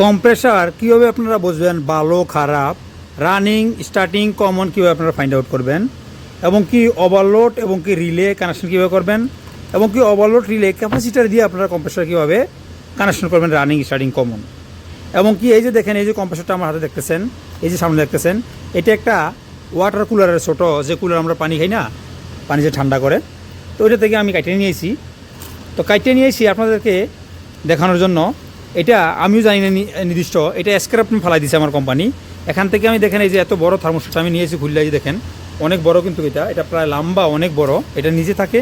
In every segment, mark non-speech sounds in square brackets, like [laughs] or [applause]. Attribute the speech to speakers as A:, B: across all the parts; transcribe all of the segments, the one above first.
A: Compressor কীভাবে আপনারা বুঝবেন? ভালো, খারাপ, রানিং, স্টার্টিং, কমন কীভাবে আপনারা ফাইন্ড আউট করবেন? এবং কি ওভারলোড এবং কি রিলে কানেকশন কীভাবে করবেন? এবং কি ওভারলোড রিলে ক্যাপাসিটার দিয়ে আপনারা কম্প্রেসার কীভাবে কানেকশন করবেন? রানিং স্টার্টিং কমন এবং কি এই যে দেখেন, এই যে কম্প্রেসারটা আমার হাতে দেখতেছেন, এই যে সামনে দেখতেছেন, এটা একটা ওয়াটার কুলারের ছোটো, যে কুলার আমরা পানি খাই না, পানি যে ঠান্ডা করে, তো ওইটা থেকে আমি কাটিয়ে নিয়েছি। তো কাটিয়ে নিয়েছি আপনাদেরকে দেখানোর জন্য। এটা আমিও জানি না নির্দিষ্ট। এটা স্ক্র্যাপ ফেলাই দিছে আমার কোম্পানি এখান থেকে আমি দেখেন এই যে এত বড় থার্মোস্টার আমি নিয়েছি খুললে যে দেখেন, অনেক বড় কিন্তু এটা। এটা প্রায় লম্বা অনেক বড়। এটা নিজে থাকে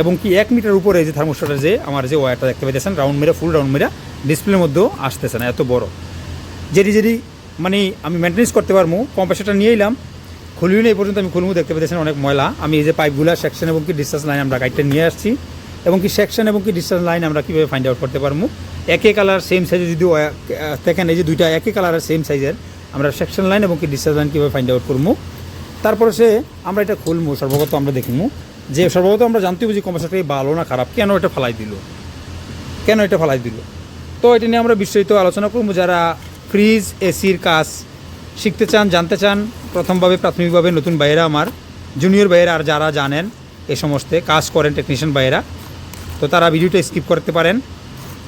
A: এবং কি এক মিটার উপরে এই যে থার্মোস্টারের যে, আমার যে ওয়ারটা দেখতে পাইতেছেন রাউন্ড মেরে ফুল রাউন্ড মেরা ডিসপ্লের মধ্যেও আসতেছে না, এত বড়। যেটি যেটি মানে আমি মেনটেন্স করতে পারব কম্প্রেসারটা নিয়ে এলাম। খুলবি না এই পর্যন্ত আমি খুলবো, দেখতে পেতেছেন অনেক ময়লা। আমি এই যে পাইপগুলো সেকশন এবং কি ডিসচার্জ লাইন আমরা গাড়িটা নিয়ে আসছি। এবং কি সেকশন এবং কি ডিসচার্জ লাইন আমরা কীভাবে ফাইন্ড আউট করতে পারব? একই কালার সেম সাইজে যদি দেখেন এই যে দুইটা একই কালারের সেম সাইজের আমরা সেকশন লাইন এবং কি ডিসচার্জ লাইন কীভাবে ফাইন্ড আউট করব? তারপরে সে আমরা এটা খুলবো, সর্বপ্রথম আমরা দেখব যে সর্বপ্রথম আমরা জানতে বুঝি কম্প্রেসারটা ভালো না খারাপ, কেন এটা ফালাই দিল? কেন এটা ফালাই দিল? তো এটা নিয়ে আমরা বিস্তারিত আলোচনা করব। যারা ফ্রিজ এসির কাজ শিখতে চান, জানতে চান, প্রথমভাবে, প্রাথমিকভাবে নতুন বাইরা আমার জুনিয়র বাইরা আর যারা জানেন, এ সমস্ত কাজ করেন টেকনিশিয়ান ভাইয়েরা তো তারা ভিডিওটা স্কিপ করতে পারেন।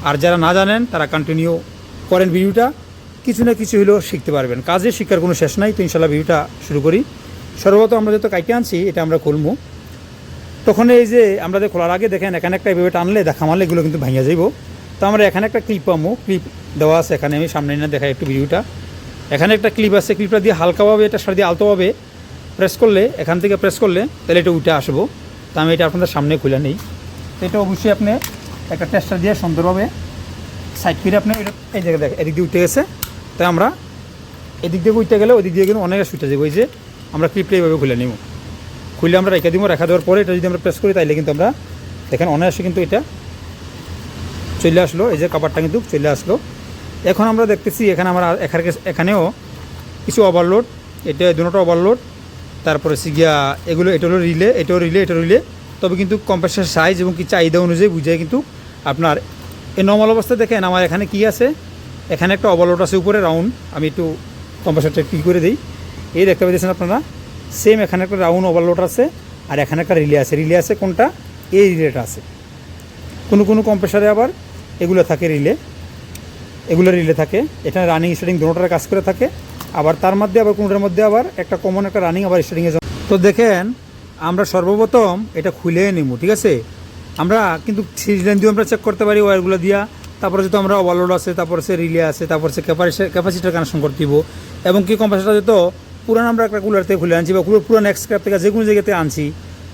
A: আর যারা না জানেন, তারা কন্টিনিউ করেন ভিডিওটা। কিছু না কিছু হলেও শিখতে পারবেন। কাজে শিক্ষার কোনো শেষ নাই, তো ইনশাল্লাহ ভিডিওটা শুরু করি। সর্বপ্রথম আমরা যত কাইটে আনছি, এটা আমরা খুলবো তখন এই যে আমরা যে খোলার আগে দেখেন, এখানে একটা এভাবে টানলে দেখা মারলে এগুলো কিন্তু ভাঙিয়া যাইব। তো আমরা এখানে একটা ক্লিপ পাবো ক্লিপ দেওয়া আছে এখানে, আমি সামনে না দেখাই একটু ভিডিওটা। এখানে একটা ক্লিপ আছে ক্লিপটা দিয়ে হালকাভাবে এটা সার দিয়ে আলতোভাবে প্রেস করলে, এখান থেকে প্রেস করলে, তাহলে এটা উঠে আসব। তো আমি এটা আপনাদের সামনে খুলে নেই। এটা অবশ্যই আপনি একটা টেস্টার দিয়ে সুন্দরভাবে সাইড করে আপনি এই জায়গায় দেখ, এদিক দিয়ে উঠে গেছে। তাই আমরা এদিক দিয়ে উঠতে গেলে ওদিক দিয়ে কিন্তু অনেক ছুটে যাব। ওই যে আমরা ক্লিপটা এইভাবে খুলে নিব। খুলে আমরা রেখে দিব, রেখা দেওয়ার পরে এটা যদি আমরা প্রেস করি, তাইলে কিন্তু আমরা দেখেন অনায়াসে কিন্তু এটা চলে আসলো। এই যে কাপড়টা কিন্তু চলে আসলো। এখন আমরা দেখতেছি এখানে আমরা এখানে এখানেও কিছু ওভারলোড এটা দুটো ওভারলোড তারপরে সিগিয়া এগুলো, এটা হলো রিলে এটাও রিলে এটা রিলে তবে কিন্তু কম্প্রেসার সাইজ এবং কি চাহিদা অনুযায়ী বুঝে কিন্তু আপনার এই নর্মাল অবস্থা দেখেন আমার এখানে কি আছে? এখানে একটা ওভারলোড আছে উপরে রাউন্ড আমি একটু কম্প্রেসারটা ক্লিক করে দিই। এই দেখতে পাচ্ছেন আপনারা সেম এখানে একটা রাউন্ড ওভারলোড আছে আর এখানে একটা রিলে আছে। রিলে আছে কোনটা? এই রিলেটা আছে। কোনো কোনো কম্প্রেসারে আবার এগুলো থাকে রিলে এগুলো রিলে থাকে। এখানে রানিং স্টার্টিং দুটোটার কাজ করে থাকে। আবার তার মধ্যে আবার কোনোটার মধ্যে আবার একটা কমন একটা রানিং আবার স্টার্টিংয়ে তো দেখেন আমরা সর্বপ্রথম এটা খুলে নিব ঠিক আছে? আমরা কিন্তু সিরিজ লাইন দিয়ে আমরা চেক করতে পারি ওয়ারগুলো দিয়া। তারপরে যেহেতু আমরা ওভারলোড আছে, তারপরে সে রিলে আছে, তারপর সে ক্যাপাসিটার কানেকশন করতে দিব। এবং কি কম্প্রেসারটা যত পুরান আমরা একটা কুলার থেকে খুলে আনছি বা পুরান এক্সক্রাপ থেকে যে কোনো জায়গাতে আনছি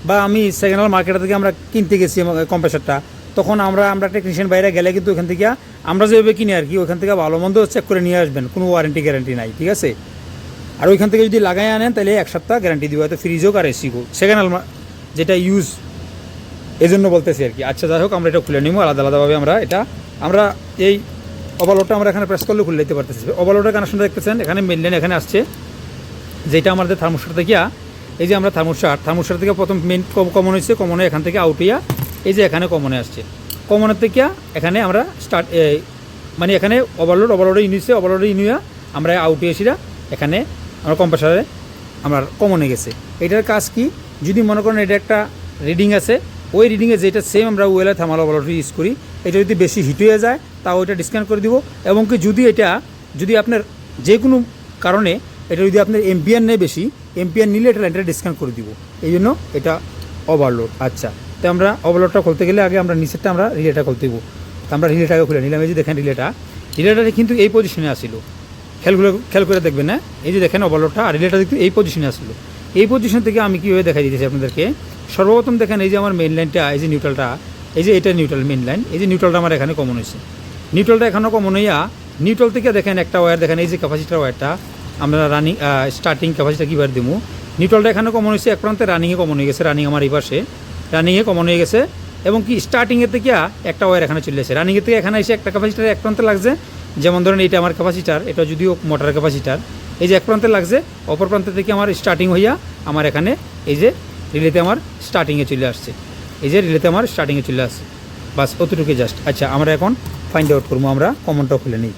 A: বা আমি সেকেন্ড হ্যান্ড মার্কেট থেকে আমরা কিনতে গেছি কম্প্রেসারটা তখন আমরা আমরা টেকনিশিয়ান বাইরে গেলে কিন্তু ওখান থেকে আমরা যেভাবে কিনি আর কি, ওখান থেকে ভালো মন্দ চেক করে নিয়ে আসবেন, কোনো ওয়ারেন্টি গ্যারান্টি নাই, ঠিক আছে? আর ওইখান থেকে যদি লাগাই আনেন, তাহলে এক সপ্তাহ গ্যারান্টি দিব হয়তো ফ্রিজ হোক আর এসি হোক। সেকেন্ড হ্যান্ড যেটা ইউজ এই জন্য বলতেছি আর কি। আচ্ছা যাই হোক, আমরা এটা খুলে নিব আলাদা আলাদাভাবে আমরা এটা আমরা এই ওভারলোডটা আমরা এখানে প্রেস করলে খুলে দিতে পারতেছি। ওভারলোডের কানেকশনটা দেখতেছেন, এখানে মেনলেন এখানে আসছে। যেটা আমাদের থার্মোস্টার থেকে এই যে আমরা থার্মোস্টার থার্মোস্টার থেকে প্রথম মেন কমন হয়েছে কমনে এখান থেকে আউট হইয়া, এই যে এখানে কমনে আসছে। কমনের থেকে এখানে আমরা স্টার্ট মানে এখানে ওভারলোড ওভারলোডে ইউনিছে ওভারলোডে ইউনিয়া আমরা আউট এসিরা এখানে আমরা কম্প্রেসারে আমার কমনে গেছে। এটার কাজ কি? যদি মনে করেন এটা একটা রিডিং আছে, ওই রিডিংয়ে যেটা সেম আমরা ওয়েলার থার্মাল ওভারলোড ইউজ করি, এটা যদি বেশি হিট হয়ে যায়, তাও ওইটা ডিসকাউন্ট করে দিব। এবং কি যদি এটা, যদি আপনার যে কোনো কারণে এটা যদি আপনার এমপিআর নেয় বেশি এমপিআর নিলে এটা লাইনটা ডিসকাউন্ট করে দিব। এই জন্য এটা ওভারলোড আচ্ছা তো আমরা ওভারলোডটা খুলতে গেলে আগে আমরা নিচেরটা আমরা রিলেটা খুলতে দেবো। আমরা রিলেটাকে খুলে নিলাম। এই যে দেখেন রিলেটা রিলেটা কিন্তু এই পজিশনে আসিল। খেলগুলো খেয়াল করে দেখবেন না এই যে দেখেন ওভারলোডটা আর রিলেটা কিন্তু এই পজিশনে আসলো। এই পজিশন থেকে আমি কীভাবে দেখা দিতেছি আপনাদেরকে? সর্বপ্রথম দেখেন, এই যে আমার মেন লাইনটা এই যে নিউট্রালটা এই যে এটা নিউট্রাল মেন লাইন এই যে নিউট্রালটা আমার এখানে কমন হয়েছে। নিউট্রালটা এখনও কমন হইয়া নিউট্রাল থেকে দেখেন একটা ওয়্যার দেখেন এই যে ক্যাপাসিটার ওয়্যারটা আমরা রানিং স্টার্টিং ক্যাপাসিটা কীভাবে দেবো নিউট্রালটা এখানে কমন হয়েছে, এক প্রান্তে রানিংয়ে কমন হয়ে গেছে রানিং আমার এই পাশে। রানিংয়ে কমন হয়ে গেছে, এবং কি স্টার্টিংয়ের থেকে একটা ওয়্যার এখানে চলে এসেছে রানিংয়ের থেকে এখানে এসে একটা ক্যাপাসিটার এক প্রান্তে লাগছে যেমন ধরেন এটা আমার ক্যাপাসিটার এটা যদিও মোটর ক্যাপাসিটার এই যে এক প্রান্তে লাগছে, অপর প্রান্ত থেকে আমার স্টার্টিং হইয়া আমার এখানে এই যে রিলেতে আমার স্টার্টিংয়ে চলে আসছে। এই যে রিলেতে আমার স্টার্টিংয়ে চলে আসছে। বাস অতটুকু জাস্ট আচ্ছা আমরা এখন ফাইন্ড আউট করব, আমরা কমনটাও খুলে নিই।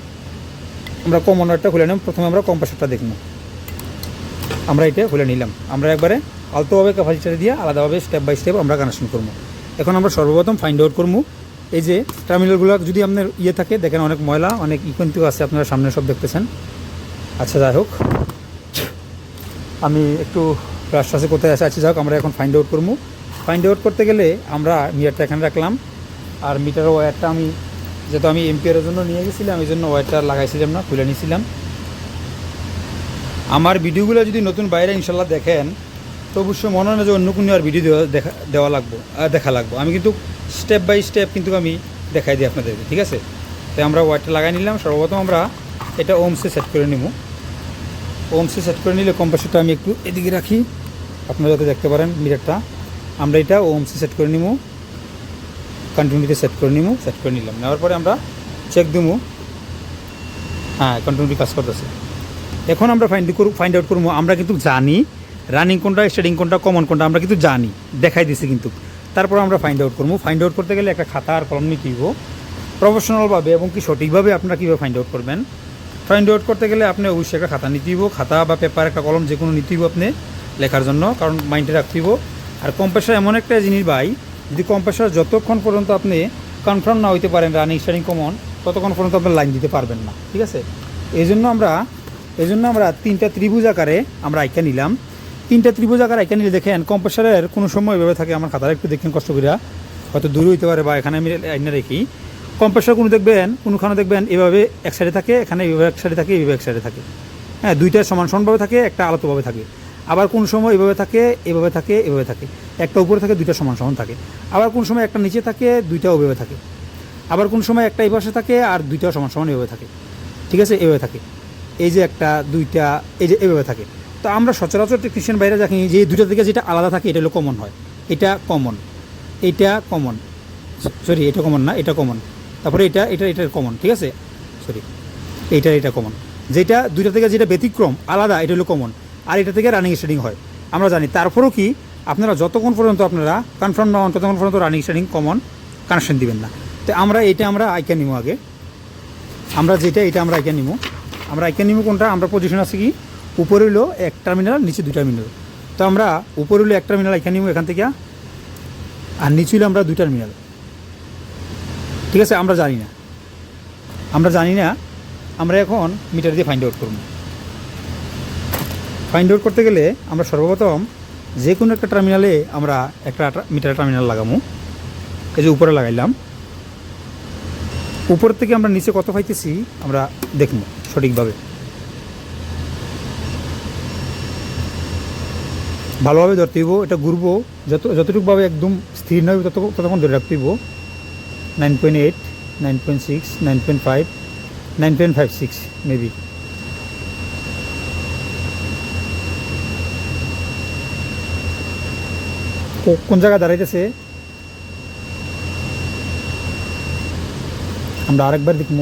A: আমরা কমন ওয়ারটা খুলে নিলাম প্রথমে আমরা কম্পাসারটা দেখব। আমরা এটা খুলে নিলাম। আমরা একবারে আলতোভাবে ক্যাপাসিটার দিয়ে আলাদাভাবে স্টেপ বাই স্টেপ আমরা কানেকশন করব। এখন আমরা সর্বপ্রথম ফাইন্ড আউট করব এই যে টার্মিনালগুলো যদি আপনার ইয়ে থাকে, দেখেন অনেক ময়লা, অনেক ই কিন্তু আছে, আপনারা সামনে সব দেখতেছেন। আচ্ছা যাই হোক। আমি একটু রাস্তাসে কোথায় আছে? আছি যাই হোক, আমরা এখন ফাইন্ড আউট করব। ফাইন্ড আউট করতে গেলে আমরা মিটারটা এখানে রাখলাম। আর মিটার ওয়্যারটা আমি, যেহেতু আমি এমপিআরের জন্য নিয়ে গেছিলাম, এই জন্য ওয়্যারটা লাগাইছিলাম না, খুলে নিয়েছিলাম আমার ভিডিওগুলো যদি নতুন বাইরে ইনশাল্লাহ দেখেন, তো অবশ্যই মনে হয় না যে অন্য কোনো আর ভিডিও দেওয়া দেওয়া লাগবো দেখা লাগবো। আমি কিন্তু স্টেপ বাই স্টেপ কিন্তু আমি দেখাই দিই আপনাদেরকে, ঠিক আছে? তাই আমরা ওয়ারটা লাগাই নিলাম, সর্বপ্রথম আমরা এটা ওমসে সেট করে নিব। ওমসে সেট করে নিলে কম্পাসটা আমি একটু এদিকে রাখি, আপনারা যাতে দেখতে পারেন মিটারটা আমরা এটা ওমসে সেট করে নিব কন্টিনিউতে সেট করে নিব সেট করে নিলাম। নেওয়ার পরে আমরা চেক দিব। হ্যাঁ কন্টিনিউটি কাজ করতেছে। এখন আমরা ফাইন্ড করব ফাইন্ড আউট করব, আমরা কিন্তু জানি রানিং কোনটা স্টার্টিং কোনটা কমন কোনটা, আমরা কিন্তু জানি, দেখাই দিছি কিন্তু। তারপর আমরা ফাইন্ড আউট করব। ফাইন্ড আউট করতে গেলে একটা খাতা আর কলম নিতে হইব? প্রফেশনালভাবে এবং কি সঠিকভাবে আপনারা কীভাবে ফাইন্ড আউট করবেন? ফাইন্ড আউট করতে গেলে আপনি অবশ্যই একটা খাতা নিতে হইব। খাতা বা পেপার একটা কলম যে কোনো নিতে হইব আপনি লেখার জন্য, কারণ মাইন্ডে রাখতে আর কম্প্রেসার এমন একটা জিনিস ভাই, যদি কম্প্রেসার যতক্ষণ পর্যন্ত আপনি কনফার্ম না হইতে পারেন রানিং স্টারিং কমন ততক্ষণ পর্যন্ত আপনি লাইন দিতে পারবেন না, ঠিক আছে? এই জন্য আমরা এই জন্য আমরা তিনটা ত্রিভুজ আকারে আমরা আইকা নিলাম। তিনটা ত্রিভুজ আকারে এখানে নিলে দেখেন কম্প্রেসারের কোনো সময় এভাবে থাকে আমার খাতাটা একটু দেখেন কষ্ট করিয়া। হয়তো দূরে হইতে পারে বা এখানে আমি আইনা রেখি। কম্প্রেসার কোনো দেখবেন, কোনোখানে দেখবেন এভাবে এক সাইডে থাকে, এখানে এভাবে এক সাইডে থাকে, এভাবে এক সাইডে থাকে। হ্যাঁ দুইটা সমান সমানভাবে থাকে, একটা আলাদাভাবে থাকে। আবার কোন সময় এভাবে থাকে এভাবে থাকে এভাবে থাকে। একটা উপরে থাকে, দুইটা সমান সমান থাকে। আবার কোন সময় একটা নিচে থাকে দুইটা ওভাবে থাকে। আবার কোন সময় একটা এই পাশে থাকে আর দুইটা সমান সমান এভাবে থাকে। ঠিক আছে? এভাবে থাকে। এই যে একটা, দুইটা, এই যে এভাবে থাকে। তো আমরা সচরাচর টেকনিশিয়ান বাইরে দেখি যে দুইটা থেকে যেটা আলাদা থাকে, এটা হলো কমন হয়। এটা কমন এটা কমন সরি এটা কমন না, এটা কমন তারপরে এটা এটা এটা কমন ঠিক আছে? সরি এইটা এটা কমন যেটা দুইটা থেকে যেটা ব্যতিক্রম, আলাদা, এটা হলো কমন আর এটা থেকে রানিং স্টার্টিং হয়। আমরা জানি, তারপরেও কি, আপনারা যতক্ষণ পর্যন্ত আপনারা কনফার্ম না হন, ততক্ষণ পর্যন্ত রানিং স্টার্টিং কমন কানেকশন দিবেন না। তো আমরা এটা আমরা আইকা নিব আগে। আমরা যেটা, এটা আমরা আইকা নিব আমরা আইকা নিব কোনটা? আমরা পজিশন আছে কি? উপরে হলো এক টার্মিনাল নিচে দুই টার্মিনাল তো আমরা উপরে হলো এক টার্মিনাল এখানে নিব, এখান থেকে। আর নিচে হলো আমরা দুই টার্মিনাল ঠিক আছে, আমরা জানি না। আমরা জানি না, আমরা এখন মিটার দিয়ে ফাইন্ড আউট করব। ফাইন্ড আউট করতে গেলে আমরা সর্বপ্রথম যে কোনো একটা টার্মিনালে আমরা একটা মিটার টার্মিনাল লাগামো এই যে উপরে লাগাইলাম। উপর থেকে আমরা নিচে কত পাইতেছি, আমরা দেখব সঠিকভাবে। ভালোভাবে ধরতে হইব, এটা ঘুরবো, যত যতটুকুভাবে একদম স্থির নয় তত ততক্ষণ ধরে রাখতে হইব। Nine point eight nine point six nine point five nine point five six maybe কোন জায়গায় দাঁড়াইতেছে? আমরা আরেকবার দেখব।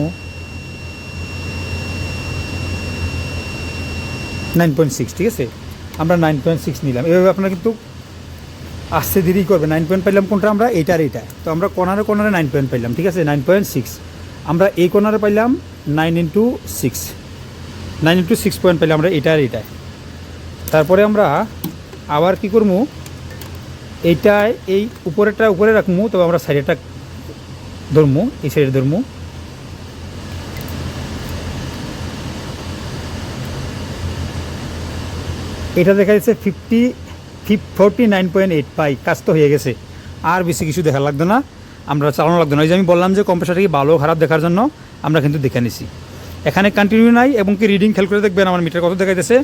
A: নাইন পয়েন্ট সিক্স ঠিক আছে? আমরা নাইন পয়েন্ট সিক্স নিলাম। এভাবে আপনারা কিন্তু আসতে দেরি করবে নাইন পয়েন্ট পাইলাম কোনটা? আমরা এইটার এইটা। তো আমরা কোনারে কোনারে নাইন পয়েন্ট পাইলাম, ঠিক আছে? নাইন পয়েন্ট সিক্স আমরা এই কর্নারে পাইলাম nine into six nine into six point পাইলাম আমরা এইটার এইটায়। তারপরে আমরা আবার কি করব? এইটায়, এই উপরেরটা উপরে রাখব, তবে আমরা সাইডেরটা ধরবো, এই সাইডে ধরবো। এটা দেখা যাচ্ছে ফিফটি ফিফ নাইন পয়েন্ট এইট পাই, কাজ তো হয়ে গেছে। আর বেশি কিছু দেখা লাগতো না। আমরা চালানো লাগতো না। ওই যে আমি বললাম যে কম্পিউটারটা কি ভালো, খারাপ দেখার জন্য, আমরা কিন্তু দেখে নিছি। এখানে কন্টিনিউ নাই এবং কি রিডিং খেয়াল করে দেখবেন, আমার মিটার কত দেখা যাচ্ছে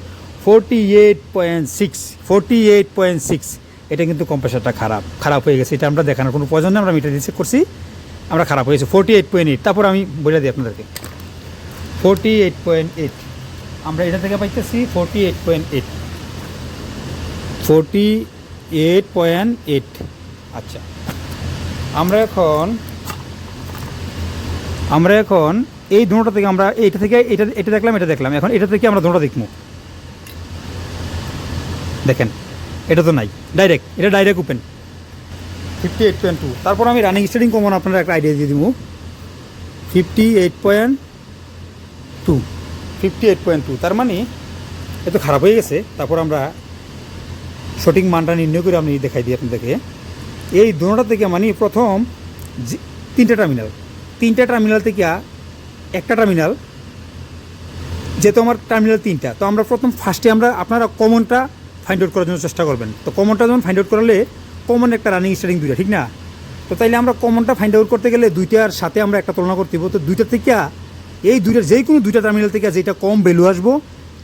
A: forty eight point six eight point six এটা কিন্তু কম্প্রেসারটা খারাপ খারাপ হয়ে গেছে। এটা আমরা দেখানোর কোনো প্রয়োজন নেই, আমরা মিটার দিয়ে করছি। আমরা খারাপ হয়েছে ফোরটি এইট পয়েন্ট এইট তারপর আমি বলে দিই আপনাদেরকে। ফোরটি এইট পয়েন্ট এইট আমরা এটা থেকে পাইতেছি forty eight point eight forty eight point eight আচ্ছা। আমরা এখন আমরা এখন এই দুটোটা থেকে আমরা এইটা থেকে এটা এটা দেখলাম এটা দেখলাম। এখন এটা থেকে আমরা দুটোটা দেখব। দেখেন, এটা তো নাই। ডাইরেক্ট এটা direct open fifty eight point two তারপর আমি রানিং স্টার্টিং কমন আপনারা একটা আইডিয়া দিয়ে দিব। Fifty eight point two fifty eight point two তার মানে এ তো খারাপ হয়ে গেছে। তারপর আমরা সঠিক মানটা নির্ণয় করে আমি দেখাই দিই আপনাদেরকে। এই দুটা থেকে মানে প্রথম তিনটা টার্মিনাল তিনটা টার্মিনাল থেকে একটা টার্মিনাল যেহেতু আমার টার্মিনাল তিনটা, তো আমরা প্রথম ফার্স্টে আমরা আপনারা কমনটা ফাইন্ড আউট করার জন্য চেষ্টা করবেন। তো কমনটা যখন ফাইন্ড আউট করলে কমন একটা রানিং স্টার্টিং দুইটা, ঠিক না? তো তাইলে আমরা কমনটা ফাইন্ড আউট করতে গেলে দুইটার সাথে আমরা একটা তুলনা করতে তো দুইটা থেকে এই দুইটার যে কোনো দুইটা টার্মিনাল থেকে যেটা কম ভ্যালু আসব,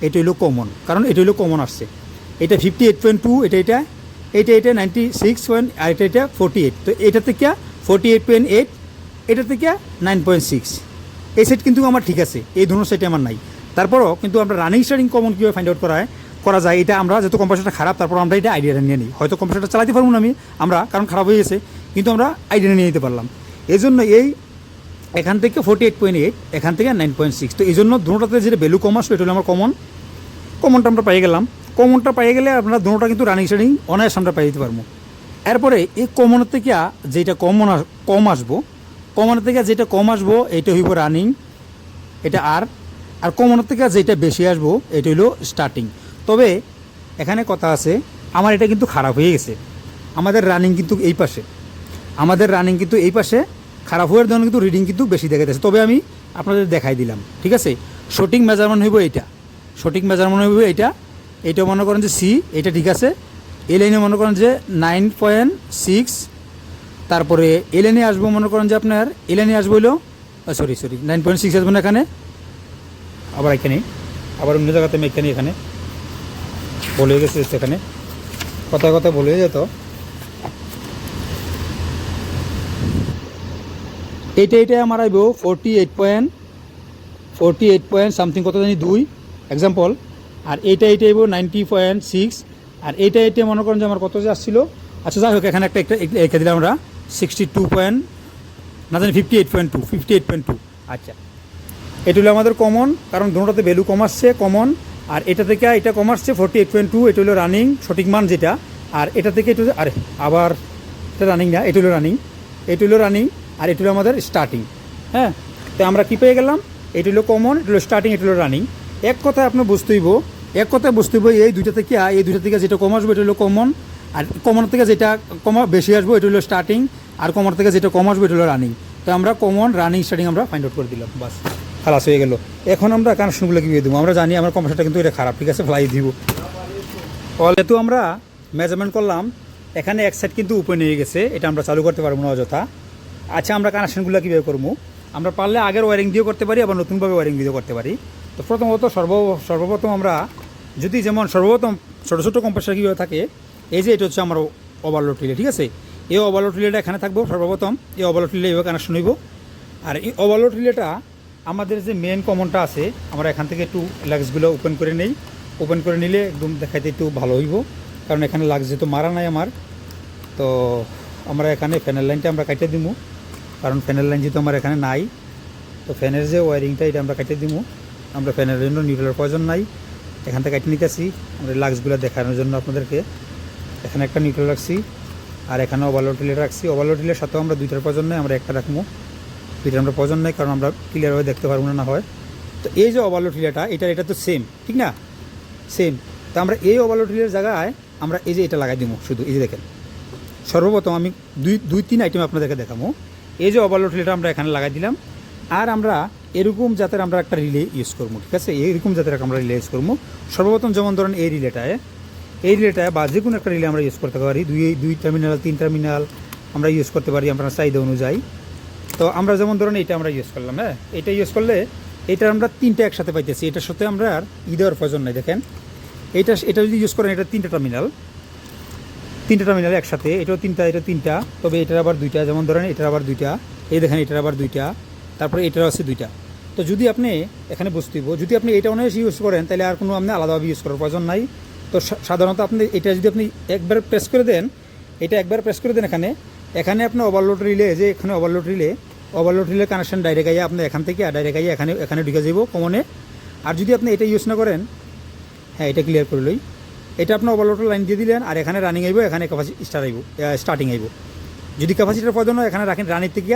A: এটা হলো কমন কারণ এটা হলো কমন আসছে। এটা ফিফটি এইট পয়েন্ট টু এটা এটা এটা এটা নাইনটি সিক্স পয়েন্ট আর এটা এটা ফোর্টি এইট তো এটা থেকে ফোর্টি এইট পয়েন্ট এইট এটা থেকে নাইন পয়েন্ট সিক্স এই সেট কিন্তু আমার ঠিক আছে, এই ধরনের সেটে আমার নাই। তারপরও কিন্তু আমরা রানিং স্টারিং কমন কীভাবে ফাইন্ড আউট করা হয়, করা যায়, এটা আমরা যেহেতু কম্পিউটারটা খারাপ, তারপর আমরা এটা আইডিয়াটা নিয়ে নিই। হয়তো কম্পিউটারটা চালাতে পারব না আমি, আমরা, কারণ খারাপ হয়ে গেছে, কিন্তু আমরা আইডিয়া নিয়ে নিতে পারলাম। এই জন্য এই এখান থেকে ফোর্টি এইট পয়েন্ট এইট এখান থেকে নাইন পয়েন্ট সিক্স তো এই জন্য দুটোটাতে যেটা ভ্যালু কম আসবে এটা হলো আমার কমন কমনটা আমরা পেয়ে গেলাম। কমনটা পেয়ে গেলে আপনারা দুটোটা কিন্তু রানিং স্টারিং অনায়াস আমরা পেয়ে দিতে পারব। এরপরে এই কমনের থেকে যেটা কমন কম আসব কমনের থেকে যেটা কম আসব, এটা হইব রানিং এটা আর আর কমনের থেকে যেটা বেশি আসব, এটা হলো স্টার্টিং তবে এখানে কথা আছে, আমার এটা কিন্তু খারাপ হয়ে গেছে। আমাদের রানিং কিন্তু এই পাশে। আমাদের রানিং কিন্তু এই পাশে, খারাপ হওয়ার জন্য কিন্তু রিডিং কিন্তু বেশি দেখা যাচ্ছে। তবে আমি আপনাদের দেখাই দিলাম, ঠিক আছে? সঠিক মেজারমেন্ট হইব এইটা। সঠিক মেজারমেন্ট হইব এইটা। এইটা মনে করেন যে সি এটা ঠিক আছে। এই লাইনে মনে করেন যে নাইন পয়েন্ট সিক্স তারপরে এলেনে আসব মনে করেন যে আপনার এলেনে আসব হলো sorry sorry nine point six আসবেন এখানে। আবার এখানে, আবার অন্য জায়গাতে আমি এখানে এখানে। বলে গেছে সেখানে কথায় কথায় বলে যেত। এইটা এইটা আমার আইব forty eight point forty eight point something কত জানি দুই। এক্সাম্পল আর এইটা এইটা আইব নাইনটি পয়েন্ট সিক্স আর এইটা এইটা মনে করেন যে আমার কত যে আসছিল? আচ্ছা যাই হোক এখানে একটা একটা এঁকে দিলাম আমরা সিক্সটি টু পয়েন্ট না জানি fifty eight point two fifty eight point two আচ্ছা। এটা হলো আমাদের কমন কারণ দুটোতে ভ্যালু কম আসছে কমন আর এটা থেকে এটা কম আসছে ফোর্টি এইট পয়েন্ট টু এটা হলো রানিং সঠিক মান যেটা আর এটা থেকে এটা আরে আবার এটা রানিং না এটা হলো রানিং এটা হলো রানিং আর এটা হলো আমাদের স্টার্টিং হ্যাঁ? তো আমরা কী পেয়ে গেলাম? এটা হলো কমন এটা হলো স্টার্টিং এটা হলো রানিং এক কথায় আপনার বুঝতে হইব এক কথায় বুঝতে হইব এই দুইটা থেকে, এই দুইটা থেকে যেটা কম আসবে এটা হলো কমন আর কমন থেকে যেটা কমা বেশি আসবে এটা হলো স্টার্টিং আর কমন থেকে যেটা কম আসবে এটা হলো রানিং তো আমরা কমন রানিং স্টার্টিং আমরা ফাইন্ড আউট করে দিলাম, বাস। খালাস হয়ে গেল। এখন আমরা কানেকশনগুলো কীভাবে দেবো? আমরা জানি আমার কম্পিউটারটা কিন্তু এটা খারাপ, ঠিক আছে? ফ্লাই দিব। যেহেতু আমরা মেজারমেন্ট করলাম, এখানে এক সাইড কিন্তু উপরে নিয়ে গেছে, এটা আমরা চালু করতে পারব না অযথা। আচ্ছা আমরা কানেকশনগুলো কীভাবে করব? আমরা পারলে আগের ওয়ারিং দিয়েও করতে পারি, আবার নতুনভাবে ওয়ারিং দিয়েও করতে পারি। তো প্রথমত সর্ব, সর্বপ্রথম আমরা যদি যেমন সর্বপ্রথম ছোটো ছোটো কম্প্রেসার কীভাবে থাকে, এই যে এটা হচ্ছে আমার ওভারলোড রিলে ঠিক আছে? এই ওভারলোড রিলেটা এখানে থাকব সর্বপ্রথম। এই ওভারলোড রিলে এইভাবে কানেকশন হইব। আর এই ওভারলোড রিলেটা আমাদের যে মেন কমনটা আছে, আমরা এখান থেকে একটু লাক্সগুলো ওপেন করে নেই। ওপেন করে নিলে একদম দেখাইতে একটু ভালো হইব। কারণ এখানে লাক্স যেহেতু মারা নাই আমার, তো আমরা এখানে ফ্যানের লাইনটা আমরা কাটিয়ে দিব কারণ ফ্যানের লাইন যেহেতু আমার এখানে নাই, তো ফ্যানের যে ওয়ারিংটা এটা আমরা কাটিয়ে দিব আমরা ফ্যানের জন্য, নিউট্রালের প্রয়োজন নাই। এখান থেকে কাটিয়ে নিতেছি, আমরা লাক্সগুলো দেখানোর জন্য আপনাদেরকে। এখানে একটা নিউট্রাল রাখছি, আর এখানে ওভারলোড রিলে রাখছি। ওভারলোড রিলের সাথেও আমরা দুইটার প্রয়োজন নেই, আমরা একটা রাখব। দুইটা আমরা প্রয়োজন নেই, কারণ আমরা ক্লিয়ারভাবে দেখতে পারব না হয়। তো এই যে ওভারলোড রিলেটা এটা এটা তো সেম ঠিক না? সেম তো আমরা এই ওভারলোড রিলের জায়গায় আমরা এই যে এটা লাগাই দিব, শুধু এই যে দেখেন। সর্বপ্রথম আমি দুই দুই, তিন আইটেম আপনাদেরকে দেখাবো। এই যে ওভারলোড রিলেটা আমরা এখানে লাগাই দিলাম। আর আমরা এরকম জাতের আমরা একটা রিলে ইউজ করব, ঠিক আছে? এইরকম জাতের আমরা রিলে ইউজ করব। সর্বপ্রথম যেমন ধরেন এই রিলেটায় এই রিলেটায় বা যে কোনো একটা রিলে আমরা ইউজ করতে পারি। দুই দুই টার্মিনাল তিন টার্মিনাল আমরা ইউজ করতে পারি আপনার চাহিদা অনুযায়ী। তো আমরা যেমন ধরেন এটা আমরা ইউজ করলাম হ্যাঁ? এটা ইউজ করলে এটা আমরা তিনটা একসাথে পাইতেছি। এটার সাথে আমরা আর ই দেওয়ার প্রয়োজন নাই, দেখেন। এটা এটা যদি ইউজ করেন, এটা তিনটা টার্মিনাল তিনটা টার্মিনাল একসাথে, এটাও তিনটা, এটা তিনটা। তবে এটার আবার দুইটা, যেমন ধরেন এটার আবার দুইটা। এই দেখেন, এটার আবার দুইটা। তারপরে এটার আছে দুইটা। তো যদি আপনি এখানে বুঝতে যদি আপনি এটা অনেক ইউজ করেন, তাহলে আর কোনো আপনি আলাদাভাবে ইউজ করার প্রয়োজন নাই। তো সাধারণত আপনি এটা যদি আপনি একবার প্রেস করে দেন, এটা একবার প্রেস করে দেন এখানে এখানে আপনি ওভারলোড রিলে যে এখানে overload relay overload relay connection direct আইয়া আপনি এখান থেকে ডাইরেক্ট আইয়া এখানে এখানে ঢুকে যাব কমনে আর যদি আপনি এটা ইউজ না করেন হ্যাঁ এটা ক্লিয়ার করে লই। এটা আপনি ওভারলোড লাইন দিয়ে দিলেন, আর এখানে রানিং আইব, এখানে ক্যাপাসিটি স্টার্ট আইব স্টার্টিং আইব। যদি ক্যাপাসিটির প্রয়োজন হয়, এখানে রাখেন, রানির থেকে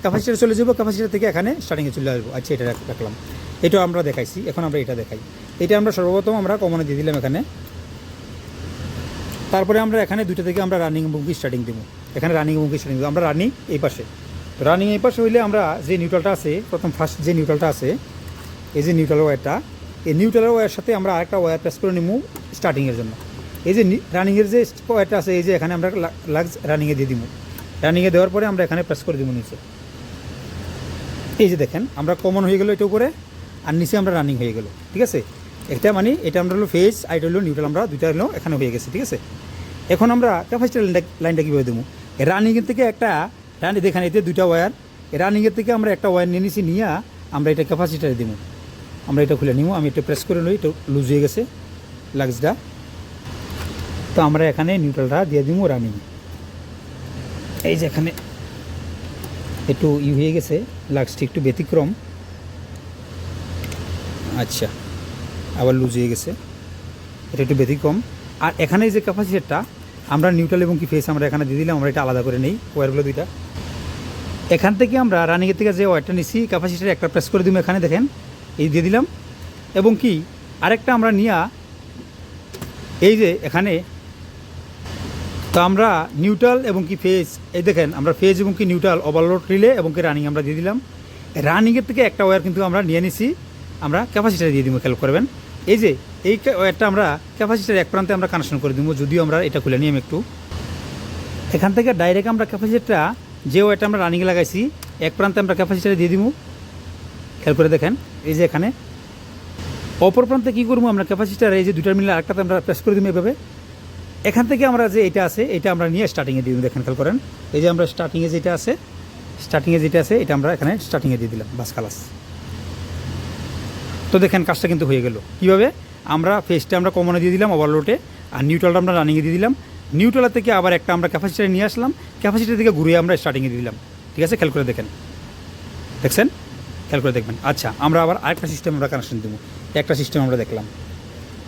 A: ক্যাপাসিটার চলে যাব ক্যাপাসিটার থেকে এখানে স্টার্টিংয়ে চলে আসব। আচ্ছা এটা রাখ- রাখলাম। এটাও আমরা দেখাইছি, এখন আমরা এটা দেখাই। এটা আমরা সর্বপ্রথম আমরা কমনে দিয়ে দিলাম এখানে। তারপরে আমরা এখানে দুটো থেকে আমরা রানিং এবং স্টার্টিং দেবো। এখানে রানিং এবং স্টার্টিং দেবো। আমরা রানিং এই পাশে। রানিং এই পাশে হইলে আমরা যে নিউট্রালটা আছে, প্রথম ফার্স্ট যে নিউট্রালটা আছে, এই যে নিউট্রাল ওয়্যারটা এই নিউট্রাল ওয়্যার সাথে আমরা আরেকটা ওয়্যার প্রেস করে নিবো স্টার্টিংয়ের জন্য। এই যে রানিংয়ের যে ওয়্যারটা আছে, এই যে এখানে আমরা লাক্স রানিংয়ে দিয়ে দিব। রানিংয়ে দেওয়ার পরে আমরা এখানে প্রেস করে দিব নিচে। [laughs] এই যে দেখেন, আমরা কমন হয়ে গেলো এটা উপরে, আর নিচে আমরা রানিং হয়ে গেলো, ঠিক আছে? এটা মানে এটা আমরা হলো ফেস আর এটা হলো নিউট্রাল আমরা দুইটা হলো এখানে হয়ে গেছে, ঠিক আছে? এখন আমরা ক্যাপাসিটি লাইনটা লাইনটা কীভাবে দেবো? রানিংয়ের থেকে একটা রানি দেখেন, এতে দুইটা ওয়্যার রানিংয়ের থেকে আমরা একটা ওয়্যার নিয়ে নিছি, নিয়ে আমরা এটা ক্যাপাসিটারে দেবো। আমরা এটা খুলে নিব, আমি এটা প্রেস করে নিই এটা লুজ হয়ে গেছে লাক্সটা তো আমরা এখানে নিউট্রালটা দিয়ে দিব রানিং এই যে এখানে একটু ই হয়ে গেছে লাক্সটি একটু ব্যতিক্রম। আচ্ছা আবার লুজ হয়ে গেছে। এটা একটু ব্যতিক্রম। আর এখানে যে ক্যাপাসিটারটা আমরা নিউট্রাল এবং কি ফেস আমরা এখানে দিয়ে দিলাম, আমরা এটা আলাদা করে নেই ওয়ারগুলো দুইটা। এখান থেকে আমরা রানিংয়ের থেকে যে ওয়ারটা নিছি ক্যাপাসিটার একটা প্রেস করে দিব এখানে, দেখেন। এই দিয়ে দিলাম। এবং কি, আরেকটা আমরা নিয়া, এই যে এখানে তো আমরা নিউট্রাল এবং কি ফেজ এই দেখেন, আমরা ফেজ এবং কি নিউট্রাল ওভারলোড রিলে এবং কি রানিং আমরা দিয়ে দিলাম। রানিংয়ের থেকে একটা ওয়্যার কিন্তু আমরা নিয়ে নিছি। আমরা ক্যাপাসিটার দিয়ে দিব, খেয়াল করবেন। এই যে, এই ওয়্যারটা আমরা ক্যাপাসিটার এক প্রান্তে আমরা কানেকশন করে দিব, যদিও আমরা এটা খুলে নিই একটু। এখান থেকে ডাইরেক্ট আমরা ক্যাপাসিটারটা যে ওয়্যারটা আমরা রানিংয়ে লাগাইছি, এক প্রান্তে আমরা ক্যাপাসিটারে দিয়ে দিব। খেয়াল করে দেখেন, এই যে এখানে। অপর প্রান্তে কী করব আমরা? ক্যাপাসিটার এই যে দুটার মিলে আরেকটাতে আমরা প্রেস করে দিব এভাবে। এখান থেকে আমরা যে এটা আছে, এটা আমরা নিয়ে স্টার্টিংয়ে দিয়ে দেখেন খেয়াল করেন। এই যে আমরা স্টার্টিংয়ে যেটা আছে স্টার্টিংয়ে যেটা আছে, এটা আমরা এখানে স্টার্টিংয়ে দিয়ে দিলাম, বাস খালাস। তো দেখেন কাজটা কিন্তু হয়ে গেল। কীভাবে? আমরা ফেসটা আমরা কমনে দিয়ে দিলাম ওভারলোডে আর নিউট্রালটা আমরা রানিংয়ে দিয়ে দিলাম। নিউট্রালের থেকে আবার একটা আমরা ক্যাপাসিটারে নিয়ে আসলাম। ক্যাপাসিটার থেকে ঘুরে আমরা স্টার্টিংয়ে দিয়ে দিলাম। ঠিক আছে? খেয়াল করে দেখেন। দেখছেন? খেয়াল করে দেখবেন। আচ্ছা আমরা আবার আরেকটা সিস্টেম আমরা কানেকশন দেবো। একটা সিস্টেম আমরা দেখলাম,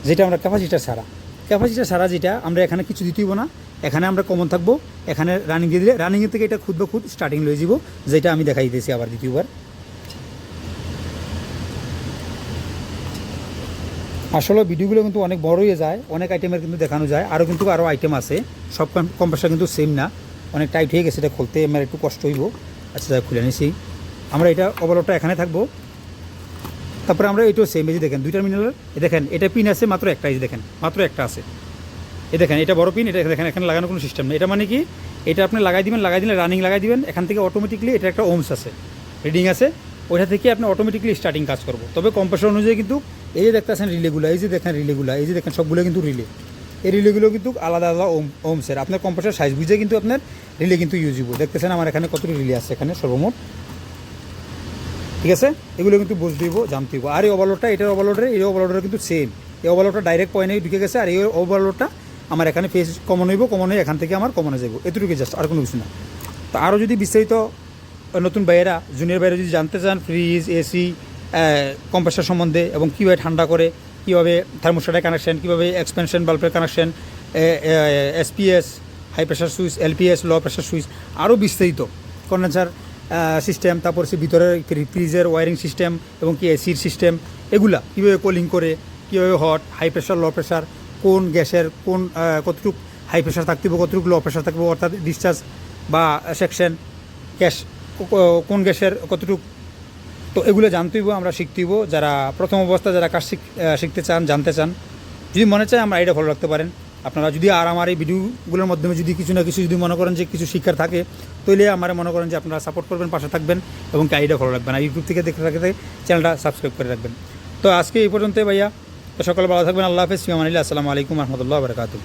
A: যেটা আমরা ক্যাপাসিটার ছাড়া। ক্যাপাসিটার সারা যেটা, আমরা এখানে কিছু দিতেইব না। এখানে আমরা কমন থাকব। এখানে রানিং দিয়ে দিলে রানিংয়ের থেকে এটা খুদ বা খুদ স্টার্টিং লয়ে যাব যেটা আমি দেখাই দিয়েছি আবার দ্বিতীয়বার। আসলে ভিডিওগুলো কিন্তু অনেক বড় হয়ে যায়, অনেক আইটেমের কিন্তু দেখানো যায় আরও কিন্তু আরও আইটেম আছে। সব কম্পাসটা কিন্তু সেম না, অনেক টাইট হয়ে গেছে, এটা খুলতে আমার একটু কষ্ট হইব। আচ্ছা খুলে নিছি। আমরা এটা ওভারলোডটা এখানে থাকব। তারপরে আমরা এটাও সেম যে দেখেন দুই টার্মিনালের দেখেন, এটা পিন আছে, মাত্র একটা, এই দেখেন, মাত্র একটা আছে। এ দেখেন, এটা বড় পিন এটা দেখেন, এখানে লাগানোর কোনো সিস্টেম নেই। এটা মানে কি? এটা আপনি লাগাই দিবেন, লাগাই দিলে রানিং লাগাই দিবেন, এখান থেকে অটোমেটিকলি এটা একটা ওমস আছে রিডিং আছে। ওইটা থেকে আপনি অটোমেটিকলি স্টার্টিং কাজ করব। তবে কম্প্রেসর অনুযায়ী কিন্তু এই যে দেখতেছেন রিলেগুলো এই যে দেখেন রিলেগুলো এই যে দেখেন সবগুলো কিন্তু রিলে এই রিলেগুলো কিন্তু আলাদা আলাদা ওম ওমসের আপনার কম্প্রেসর সাইজ বুঝে কিন্তু আপনার রিলে কিন্তু ইউজ দেখতেছেন আমার এখানে কতটি রিলে আছে এখানে সর্বমোট? ঠিক আছে? এগুলো কিন্তু বুঝ দিব, জানতে দিব। আর এই ওভারলোডটা এটার ওভারলোডের এই ওভারলোডের কিন্তু সেম এই ওভারলোডটা ডাইরেক্ট পয়েন্টে ঢুকে গেছে, আর এই ওভারলোডটা আমার এখানে ফেস কমন হইব কমন হয়ে এখান থেকে আমার কমনে যাব এতটুকু জাস্ট আর কোনো কিছু না। তো আরও যদি বিস্তারিত নতুন বাইরা জুনিয়র বাইরে যদি জানতে চান ফ্রিজ এসি কম্প্রেসার সম্বন্ধে এবং কীভাবে ঠান্ডা করে, কীভাবে থার্মোস্টারের কানেকশান কীভাবে এক্সপেনশন বাল্বের connection SPS high pressure switch LPS low pressure switch আরও বিস্তারিত। কন্ডেন্সার সিস্টেম তারপর সে ভিতরে ফ্রিজের ওয়ারিং সিস্টেম এবং কি এসির সিস্টেম এগুলা কীভাবে কোলিং করে, কীভাবে hot high pressure low pressure কোন গ্যাসের কোন কতটুকু হাই প্রেশার থাকতে হবে কতটুকু লো প্রেশার থাকবে অর্থাৎ ডিসচার্জ বা সেকশন গ্যাস কোন গ্যাসের কতটুকু, তো এগুলো জানতেইব আমরা শিখতেইব যারা প্রথম অবস্থা, যারা কাজ শিখ শিখতে চান, জানতে চান, যদি মনে চায়, আমরা এটা ফলো রাখতে পারেন। আপনারা যদি আর আমার এই ভিডিওগুলোর মাধ্যমে যদি কিছু না কিছু যদি মনে করেন যে কিছু শিক্ষার থাকে তাহলে আমার মনে করেন যে আপনারা সাপোর্ট করবেন, পাশে থাকবেন এবং আইডিয়া ফলো রাখবেন। আর ইউটিউব থেকে দেখতে থাকতে চ্যানেলটা সাবস্ক্রাইব করে রাখবেন। তো আজকে এই পর্যন্তই ভাইয়া। তো সকালে ভালো থাকবেন। আল্লাহ হাফেজ। সিমানিল্লা আসসালামু আলাইকুম রহমতুল্লাহ বারকাতু